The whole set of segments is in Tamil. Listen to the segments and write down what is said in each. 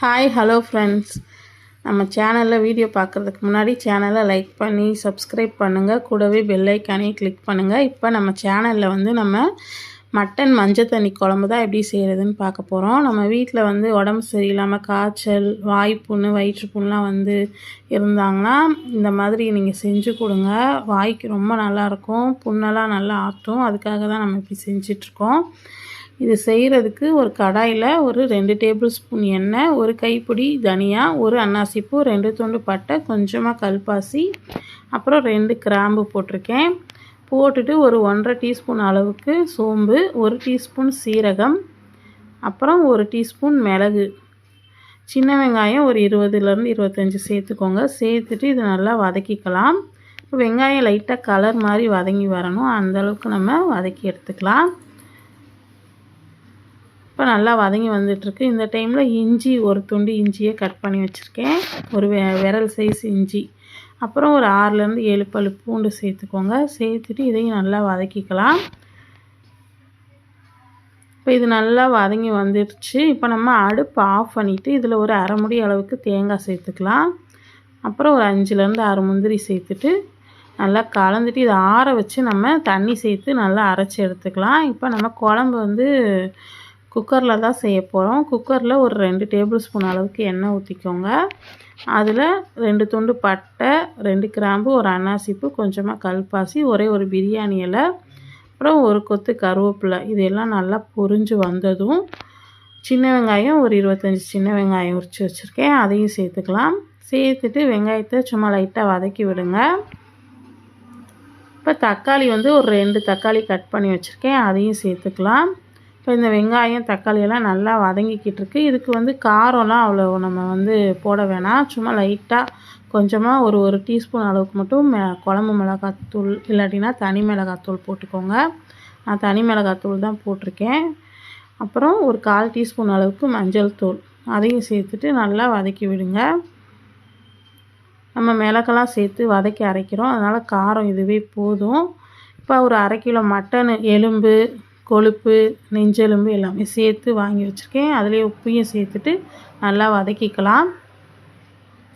ஹாய் ஹலோ ஃப்ரெண்ட்ஸ் நம்ம சேனலில் வீடியோ பார்க்குறதுக்கு முன்னாடி சேனலை லைக் பண்ணி சப்ஸ்கிரைப் பண்ணுங்கள் கூடவே பெல்லைக்கானே கிளிக் பண்ணுங்கள் இப்போ நம்ம சேனலில் வந்து நம்ம மட்டன் மஞ்சள் தண்ணி குழம்பு தான் எப்படி செய்கிறதுன்னு பார்க்க போகிறோம் நம்ம வீட்டில் வந்து உடம்பு சரியில்லாமல் காய்ச்சல் வாய்ப்புண்ணு வயிற்றுப்புண்ணெலாம் வந்து இருந்தாங்கன்னா இந்த மாதிரி நீங்கள் செஞ்சு கொடுங்க. வாய்க்கு ரொம்ப நல்லாயிருக்கும் புண்ணெல்லாம் நல்லா ஆட்டும். அதுக்காக தான் நம்ம இப்படி செஞ்சிட்ருக்கோம். இது செய்கிறதுக்கு ஒரு கடாயில் ஒரு ரெண்டு டேபிள் ஸ்பூன் எண்ணெய் ஒரு கைப்பிடி தனியா ஒரு அன்னாசிப்பூ ரெண்டு துண்டு பட்டை கொஞ்சமாக கல்பாசி அப்புறம் ரெண்டு கிராம்பு போட்டிருக்கேன். போட்டுட்டு ஒரு ஒன்றரை டீஸ்பூன் அளவுக்கு சோம்பு ஒரு டீஸ்பூன் சீரகம் அப்புறம் ஒரு டீஸ்பூன் மிளகு. சின்ன வெங்காயம் ஒரு இருபதுலேருந்து இருபத்தஞ்சி சேர்த்துக்கோங்க. சேர்த்துட்டு இது நல்லா வதக்கிக்கலாம். வெங்காயம் லைட்டாக கலர் மாதிரி வதங்கி வரணும். அந்தளவுக்கு நம்ம வதக்கி எடுத்துக்கலாம். இப்போ நல்லா வதங்கி வந்துட்டுருக்கு. இந்த டைமில் இஞ்சி ஒரு துண்டு இஞ்சியை கட் பண்ணி வச்சுருக்கேன். ஒரு விரல் சைஸ் இஞ்சி. அப்புறம் ஒரு ஆறுலேருந்து ஏழு பல் பூண்டு சேர்த்துக்கோங்க. சேர்த்துட்டு இதையும் நல்லா வதக்கிக்கலாம். இப்போ இது நல்லா வதங்கி வந்துடுச்சு இப்போ நம்ம அடுப்பு ஆஃப் பண்ணிவிட்டு இதில் ஒரு அரை முடி அளவுக்கு தேங்காய் சேர்த்துக்கலாம். அப்புறம் ஒரு அஞ்சுலேருந்து ஆறு முந்திரி சேர்த்துட்டு நல்லா கலந்துட்டு இதை ஆற வச்சு நம்ம தண்ணி சேர்த்து நல்லா அரைச்சி எடுத்துக்கலாம். இப்போ நம்ம குழம்பு வந்து குக்கரில் தான் செய்ய போகிறோம் குக்கரில் ஒரு ரெண்டு டேபிள் ஸ்பூன் அளவுக்கு எண்ணெய் ஊற்றிக்கோங்க அதில் ரெண்டு துண்டு பட்டை ரெண்டு கிராம்பு ஒரு அன்னாசிப்பு கொஞ்சமாக கல்பாசி ஒரே ஒரு பிரியாணி இலை அப்புறம் ஒரு கொத்து கருவேப்பிலை. இதெல்லாம் நல்லா பொரிஞ்சு வந்ததும் சின்ன வெங்காயம் ஒரு இருபத்தஞ்சி சின்ன வெங்காயம் உரித்து வச்சுருக்கேன். அதையும் சேர்த்துக்கலாம். சேர்த்துட்டு வெங்காயத்தை சும்மா லைட்டாக வதக்கி விடுங்க. இப்போ தக்காளி வந்து ஒரு ரெண்டு தக்காளி கட் பண்ணி வச்சுருக்கேன். அதையும் சேர்த்துக்கலாம். இப்போ இந்த வெங்காயம் தக்காளியெல்லாம் நல்லா வதங்கிக்கிட்டு இருக்குது இதுக்கு வந்து காரம்லாம் அவ்வளோ நம்ம வந்து போட வேணாம். சும்மா லைட்டாக கொஞ்சமாக ஒரு ஒரு டீஸ்பூன் அளவுக்கு மட்டும் மெ குழம்பு மிளகாத்தூள் இல்லாட்டினா தனி மிளகாத்தூள் போட்டுக்கோங்க. நான் தனி மிளகாத்தூள் தான் போட்டிருக்கேன். அப்புறம் ஒரு கால் டீஸ்பூன் அளவுக்கு மஞ்சள் தூள். அதையும் சேர்த்துட்டு நல்லா வதக்கி விடுங்க. நம்ம மிளகெல்லாம் சேர்த்து வதக்கி அரைக்கிறோம். அதனால் காரம் இதுவே போதும். இப்போ ஒரு அரை கிலோ மட்டன் எலும்பு கொழுப்பு நெஞ்செலும்பு எல்லாமே சேர்த்து வாங்கி வச்சுருக்கேன். அதிலே உப்பையும் சேர்த்துட்டு நல்லா வதக்கிக்கலாம்.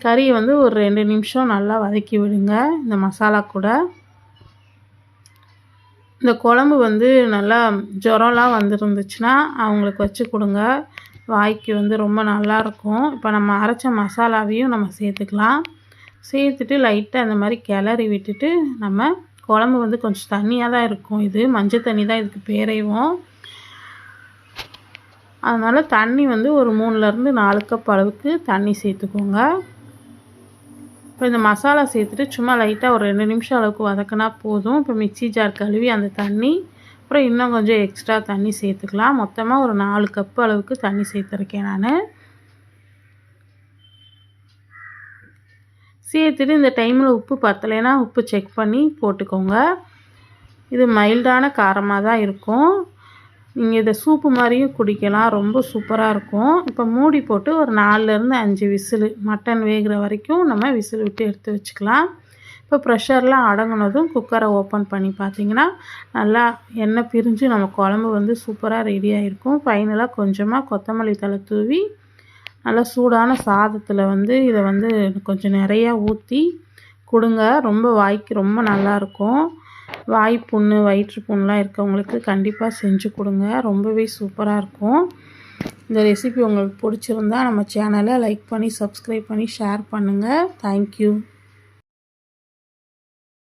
கறியை வந்து ஒரு ரெண்டு நிமிஷம் நல்லா வதக்கி விடுங்க இந்த மசாலா கூட. இந்த குழம்பு வந்து நல்லா ஜுரம்லாம் வந்துருந்துச்சுன்னா அவங்களுக்கு வச்சு கொடுங்க. வாய்க்கு வந்து ரொம்ப நல்லாயிருக்கும் இப்போ நம்ம அரைச்ச மசாலாவையும் நம்ம சேர்த்துக்கலாம். சேர்த்துட்டு லைட்டாக அந்த மாதிரி கிளறி விட்டுட்டு நம்ம குழம்பு வந்து கொஞ்சம் தண்ணியாக தான் இருக்கும் இது. மஞ்சள் தண்ணி தான் இதுக்கு பேரையும் அதனால் தண்ணி வந்து ஒரு மூணுலேருந்து நாலு கப் அளவுக்கு தண்ணி சேர்த்துக்கோங்க. இப்போ இந்த மசாலா சேர்த்துட்டு சும்மா லைட்டாக ஒரு ரெண்டு நிமிஷம் அளவுக்கு வதக்கினா போதும். இப்போ மிக்சி ஜார் கழுவி அந்த தண்ணி அப்புறம் இன்னும் கொஞ்சம் எக்ஸ்ட்ரா தண்ணி சேர்த்துக்கலாம். மொத்தமாக ஒரு நாலு கப்பு அளவுக்கு தண்ணி சேர்த்துருக்கேன் நான். சேர்த்துட்டு இந்த டைமில் உப்பு பத்தலைன்னா உப்பு செக் பண்ணி போட்டுக்கோங்க. இது மைல்டான காரமாக தான் இருக்கும். நீங்கள் இதை சூப்பு மாதிரியும் குடிக்கலாம். ரொம்ப சூப்பராக இருக்கும். இப்போ மூடி போட்டு ஒரு நாலுலேருந்து அஞ்சு விசில் மட்டன் வேகிற வரைக்கும் நம்ம விசில் விட்டு எடுத்து வச்சுக்கலாம். இப்போ ப்ரெஷர்லாம் அடங்கினதும் குக்கரை ஓப்பன் பண்ணி பார்த்தீங்கன்னா நல்லா எண்ணெய் பிரிஞ்சு நம்ம குழம்பு வந்து சூப்பராக ரெடியாக இருக்கும் ஃபைனலாக கொஞ்சமாக கொத்தமல்லி தலை தூவி நல்லா சூடான சாதத்தில் வந்து இதை வந்து கொஞ்சம் நிறையா ஊற்றி கொடுங்க. ரொம்ப வாய்க்கு ரொம்ப நல்லாயிருக்கும் வாய் புண்ணு வயிற்று இருக்கவங்களுக்கு கண்டிப்பாக செஞ்சு கொடுங்க. ரொம்பவே சூப்பராக இருக்கும். இந்த ரெசிபி உங்களுக்கு பிடிச்சிருந்தா நம்ம சேனலை லைக் பண்ணி சப்ஸ்கிரைப் பண்ணி ஷேர் பண்ணுங்கள் தேங்க்யூ